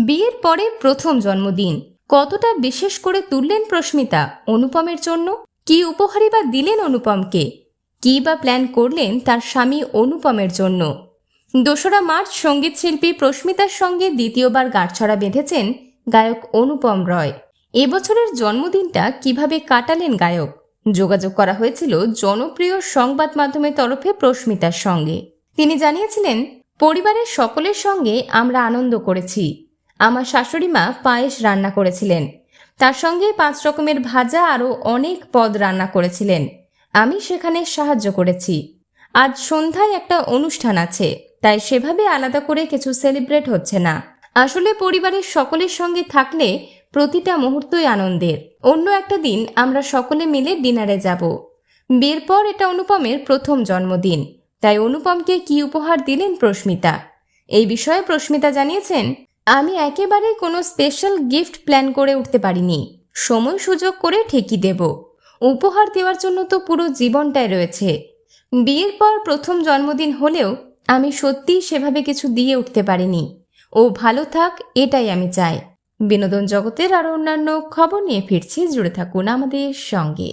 বিয়ের পরে প্রথম জন্মদিন। কতটা বিশেষ করে তুললেন প্রস্মিতা অনুপমের জন্য? কি উপহারই বা দিলেন অনুপমকে? কী বা প্ল্যান করলেন তার স্বামী অনুপমের জন্য? দোসরা মার্চ সংগীত শিল্পী প্রস্মিতার সঙ্গে দ্বিতীয়বার গাঁটছড়া বেঁধেছেন গায়ক অনুপম রয়। এবছরের জন্মদিনটা কীভাবে কাটালেন গায়ক? যোগাযোগ করা হয়েছিল জনপ্রিয় সংবাদ মাধ্যমের তরফে প্রস্মিতার সঙ্গে। তিনি জানিয়েছিলেন, পরিবারের সকলের সঙ্গে আমরা আনন্দ করেছি। আমার শাশুড়ি মা পায়েস রান্না করেছিলেন। তার সঙ্গে পাঁচ রকমের ভাজা আরও অনেক পদ রান্না করেছিলেন। আমি সেখানে সাহায্য করেছি। আজ সন্ধ্যায় একটা অনুষ্ঠান আছে, তাই সেভাবে আলাদা করে কিছু সেলিব্রেট হচ্ছে না। আসলে পরিবারের সকলের সঙ্গে থাকলে প্রতিটা মুহূর্তই আনন্দের। অন্য একটা দিন আমরা সকলে মিলে ডিনারে যাব। বিয়ের পর এটা অনুপমের প্রথম জন্মদিন, তাই অনুপমকে কি উপহার দিলেন প্রস্মিতা এই বিষয়ে প্রস্মিতা জানিয়েছেন আমি একেবারেই কোনো স্পেশাল গিফট প্ল্যান করে উঠতে পারিনি। সময় সুযোগ করে ঠিকই দেব। উপহার দেওয়ার জন্য তো পুরো জীবনটাই রয়েছে। বিয়ের পর প্রথম জন্মদিন হলেও আমি সত্যিই সেভাবে কিছু দিয়ে উঠতে পারিনি। ও ভালো থাক, এটাই আমি চাই। বিনোদন জগতের আরও অন্যান্য খবর নিয়ে ফিরছি। জুড়ে থাকুন আমাদের সঙ্গে।